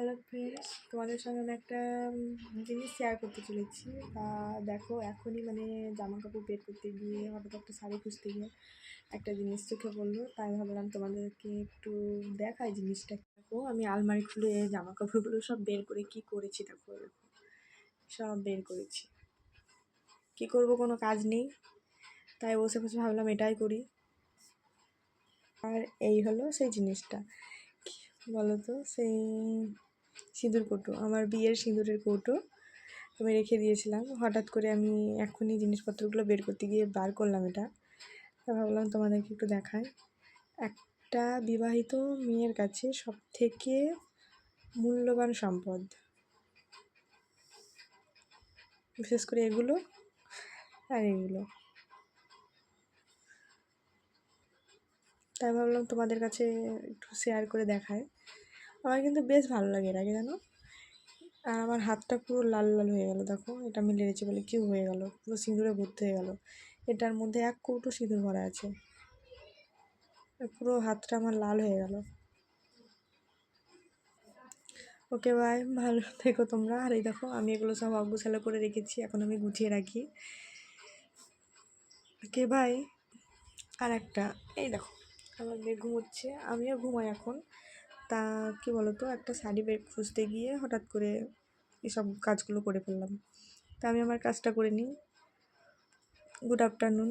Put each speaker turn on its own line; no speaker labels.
Hello friends তোমাদের সঙ্গে আমি একটা জিনিস শেয়ার করতে চলেছি। তা দেখো এখনই মানে জামা কাপড় বের করতে গিয়ে হঠাৎ একটা শাড়ি খুঁজতে গিয়ে একটা জিনিস চোখে পড়ল। তাই ভাবলাম তোমাদেরকে একটু দেখাই জিনিসটা দেখো, আমি আলমারি খুলে জামা কাপড়গুলো সব বের করে কি করেছি দেখো সব বের করেছি। কি করব কোনো কাজ নেই। তাই বসে বসে ভাবলাম এটাই করি। আর এই হলো সেই জিনিসটা। বলো তো সেই সিঁদুর কৌটো, আমার বিয়ের সিঁদুরের কৌটো আমি রেখে দিয়েছিলাম। হঠাৎ করে আমি এখনই জিনিসপত্রগুলো বের করতে গিয়ে বার করলাম এটা। ভাবলাম তোমাদেরকে একটু দেখাই। একটা বিবাহিত মেয়ের কাছে সব থেকে মূল্যবান সম্পদ। বিশেষ করে এগুলো আর এগুলো। তাই ভাবলাম তোমাদের কাছে একটু শেয়ার করে দেখায় আমার কিন্তু বেশ ভালো লাগে এর আগে জানো? আর আমার হাতটা পুরো লাল লাল হয়ে গেল, দেখো। এটা আমি লেড়েছি বলে কি হয়ে গেল? পুরো সিঁদুরে ভর্তি হয়ে গেল। এটার মধ্যে এক কৌটো সিঁদুর ভরা আছে। পুরো হাতটা আমার লাল হয়ে গেল। ওকে ভাই ভালো থেকো তোমরা। আর এই দেখো, আমি এগুলো সব অগুছালো করে রেখেছি, এখন আমি গুছিয়ে রাখি। ওকে ভাই আর একটা, এই দেখো, আমার মেয়ে ঘুমোচ্ছে। আমিও ঘুমাই এখন। তা কি বলতো, একটা শাড়ি বের খুঁজতে গিয়ে হঠাৎ করে এসব কাজগুলো করে ফেললাম। তা আমি আমার কাজটা করে নিই। Good afternoon